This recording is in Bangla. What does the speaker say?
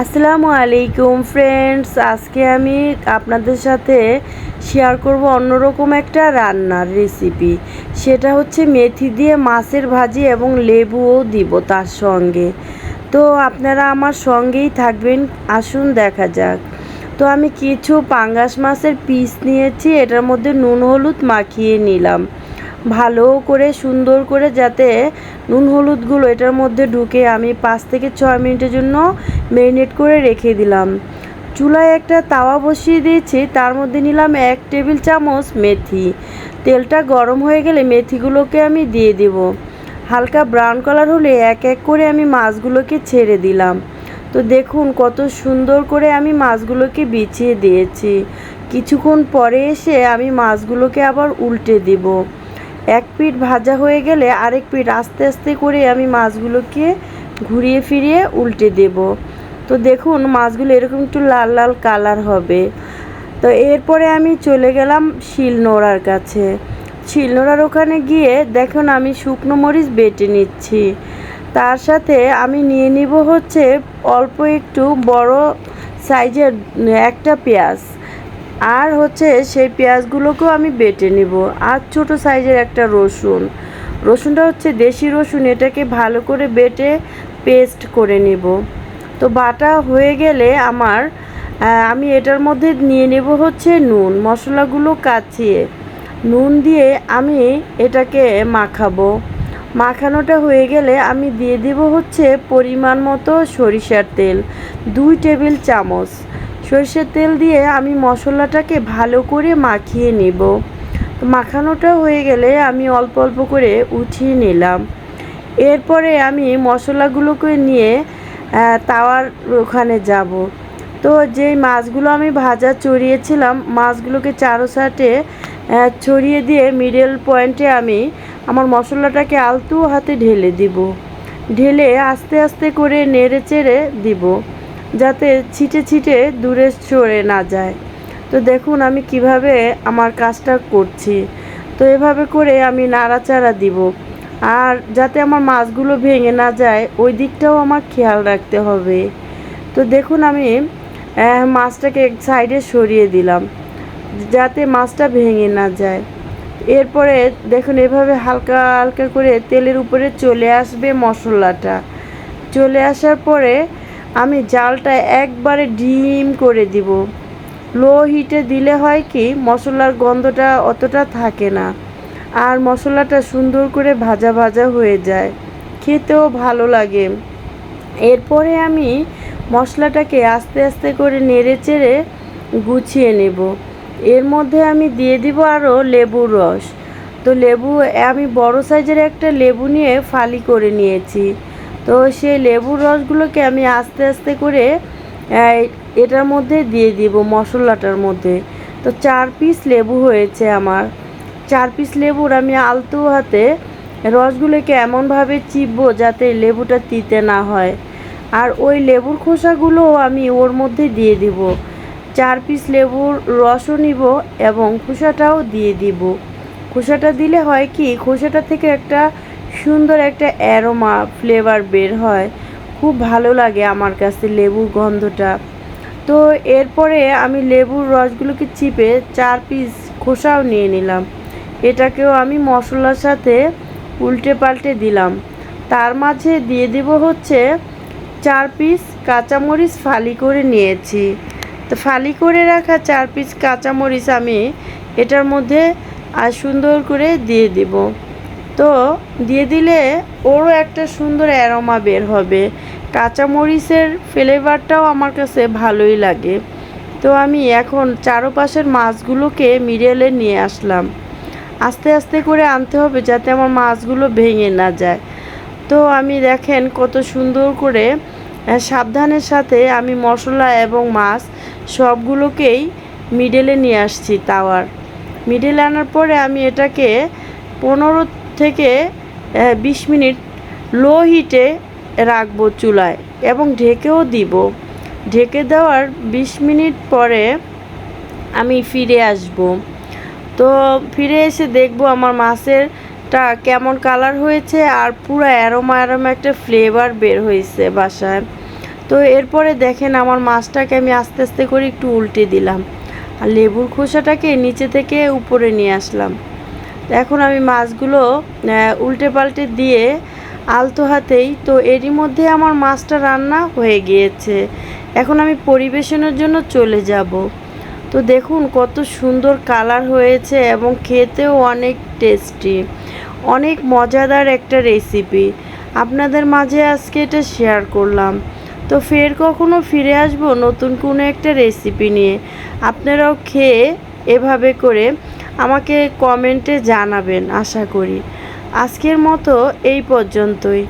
আসসালামু আলাইকুম ফ্রেন্ডস আজকে আমি আপনাদের সাথে শেয়ার করব অন্যরকম একটা রান্নার রেসিপি সেটা হচ্ছে মেথি দিয়ে মাছের ভাজি এবং লেবুও দিব তার সঙ্গে। তো আপনারা আমার সঙ্গেই থাকবেন, আসুন দেখা যাক। তো আমি কিছু পাঙ্গাস মাছের পিস নিয়েছি, এটার মধ্যে নুন, হলুদ মাখিয়ে নিলাম। ভালো করে, সুন্দর করে যাতে নুন হলুদগুলো এটার মধ্যে ঢুকে আমি পাঁচ থেকে ছয় মিনিটের জন্য ম্যারিনেট করে রেখে দিলাম। চুলায় একটা তাওয়া বসিয়ে দিয়েছি, তার মধ্যে নিলাম এক টেবিল চামচ মেথি। তেলটা গরম হয়ে গেলে মেথিগুলোকে আমি দিয়ে দেব। হালকা ব্রাউন কালার হলে এক এক করে আমি মাছগুলোকে ছেড়ে দিলাম। তো দেখুন কত সুন্দর করে আমি মাছগুলোকে বিছিয়ে দিয়েছি। কিছুক্ষণ পরে এসে আমি মাছগুলোকে আবার উল্টে দিব। এক পিঠ ভাজা হয়ে গেলে আরেক পিঠ আস্তে আস্তে করে আমি মাছগুলোকে ঘুরিয়ে ফিরিয়ে উল্টে দেব। তো দেখুন, মাছগুলো এরকম একটু লাল লাল কালার হবে। তো এরপরে আমি চলে গেলাম শিলনোড়ার কাছে। শিলনোড়ার ওখানে গিয়ে দেখুন, আমি শুকনো মরিচ বেটে নিচ্ছি। তার সাথে আমি নিয়ে নিব হচ্ছে অল্প একটু বড় সাইজের একটা পেঁয়াজ। আর হচ্ছে সেই পেঁয়াজগুলোকেও আমি বেটে নিব। আর ছোট সাইজের একটা রসুন। রসুনটা হচ্ছে দেশি রসুন, এটাকে ভালো করে বেটে পেস্ট করে নিব। তো বাটা হয়ে গেলে আমার আমি এটার মধ্যে নিয়ে নেব হচ্ছে নুন, মশলাগুলো কাচিয়ে। নুন দিয়ে আমি এটাকে মাখাবো। মাখানোটা হয়ে গেলে আমি দিয়ে দেব হচ্ছে পরিমাণ মতো সরিষার তেল, দুই টেবিল চামচ। সরষের তেল দিয়ে আমি মশলাটাকে ভালো করে মাখিয়ে নেব। মাখানোটা হয়ে গেলে আমি অল্প অল্প করে উঠিয়ে নিলাম। এরপরে আমি মশলাগুলোকে নিয়ে তাওয়ার ওখানে যাব। তো যেই মাছগুলো আমি ভাজা চড়িয়েছিলাম, মাছগুলোকে চারো সাটে ছড়িয়ে দিয়ে মিডল পয়েন্টে আমি আমার মশলাটাকে আলতু হাতে ঢেলে দিব। ঢেলে আস্তে আস্তে করে নেড়ে চেড়ে দিব। যাতে ছিটে ছিটে দূরে সরে না যায়। তো দেখুন আমি কীভাবে আমার কাজটা করছি। তো এভাবে করে আমি নাড়াচাড়া দিব। আর যাতে আমার মাছগুলো ভেঙে না যায়, ওই দিকটাও আমার খেয়াল রাখতে হবে। তো দেখুন আমি মাছটাকে এক সাইডে সরিয়ে দিলাম, যাতে মাছটা ভেঙে না যায়। এরপরে দেখুন এভাবে হালকা হালকা করে তেলের উপরে চলে আসবে মশলাটা। চলে আসার পরে আমি জালটা একবারে ডিম করে দিব। লো হিটে দিলে হয় কি, মশলার গন্ধটা অতটা থাকে না আর মশলাটা সুন্দর করে ভাজা ভাজা হয়ে যায়। খেতেও ভালো লাগে। এরপরে আমি মশলাটাকে আস্তে আস্তে করে নেড়ে চেড়ে গুছিয়ে নেব। এর মধ্যে আমি দিয়ে দিব আরও লেবুর রস। তো লেবু, আমি বড় সাইজের একটা লেবু নিয়ে ফালি করে নিয়েছি। তো সেই লেবুর রসগুলোকে আমি আস্তে আস্তে করে এটার মধ্যে দিয়ে দিব মশলাটার মধ্যে। তো চার পিস লেবু হয়েছে আমার। চার পিস লেবুর আমি আলতু হাতে রসগুলোকে এমনভাবে চিপবো যাতে লেবুটা তিতে না হয়। আর ওই লেবুর খোসাগুলো আমি ওর মধ্যে দিয়ে দিব। চার পিস লেবুর রসও নিব এবং খোসাটাও দিয়ে দিব। খোসাটা দিলে হয় কি, খোসাটা থেকে একটা সুন্দর একটা অ্যারোমা ফ্লেভার বের হয়। খুব ভালো লাগে আমার কাছে লেবুর গন্ধটা। তো এরপরে আমি লেবুর রসগুলোকে চিপে চার পিস খোসাও নিয়ে নিলাম। এটাকেও আমি মশলার সাথে উল্টে পাল্টে দিলাম। তার মাঝে দিয়ে দিব হচ্ছে চার পিস কাঁচামরিচ ফালি করে নিয়েছি। তো ফালি করে রাখা চার পিস কাঁচামরিচ আমি এটার মধ্যে আর সুন্দর করে দিয়ে দিব। তো দিয়ে দিলে ওরও একটা সুন্দর অ্যারোমা বের হবে। কাঁচামরিচের ফ্লেভারটাও আমার কাছে ভালোই লাগে। তো আমি এখন চারোপাশের মাছগুলোকে মিডিয়ালে নিয়ে আসলাম। আস্তে আস্তে করে আনতে হবে যাতে আমার মাছগুলো ভেঙে না যায়। তো আমি দেখেন কত সুন্দর করে সাবধানের সাথে আমি মশলা এবং মাছ সবগুলোকেই মিডেলে নিয়ে আসছি তাওয়ার। মিডেলে আনার পরে আমি এটাকে পনেরো থেকে বিশ মিনিট লো হিটে রাখব চুলায় এবং ঢেকেও দিব। ঢেকে দেওয়ার বিশ মিনিট পরে আমি ফিরে আসব। তো ফিরে এসে দেখব আমার মাছেরটা কেমন কালার হয়েছে আর পুরো অ্যারোমা অ্যারোমা একটা ফ্লেভার বের হয়েছে বাসায়। তো এরপরে দেখেন আমার মাছটাকে আমি আস্তে আস্তে করে একটু উল্টে দিলাম। আর লেবুর খোসাটাকে নিচে থেকে উপরে নিয়ে আসলাম। এখন আমি মাছগুলো উল্টে পাল্টে দিয়ে আলতো হাতেই, তো এরই মধ্যে আমার মাছটা রান্না হয়ে গিয়েছে। এখন আমি পরিবেশনের জন্য চলে যাব। তো দেখুন কত সুন্দর কালার হয়েছে এবং খেতেও অনেক টেস্টি। অনেক মজাদার একটা রেসিপি। আপনাদের মাঝে আজকে এটা শেয়ার করলাম। তো ফের কখনো ফিরে আসব নতুন কোনো একটা রেসিপি নিয়ে। আপনারাও খেয়ে এভাবে করে আমাকে কমেন্টে জানাবেন আশা করি। আজকের মতো এই পর্যন্তই।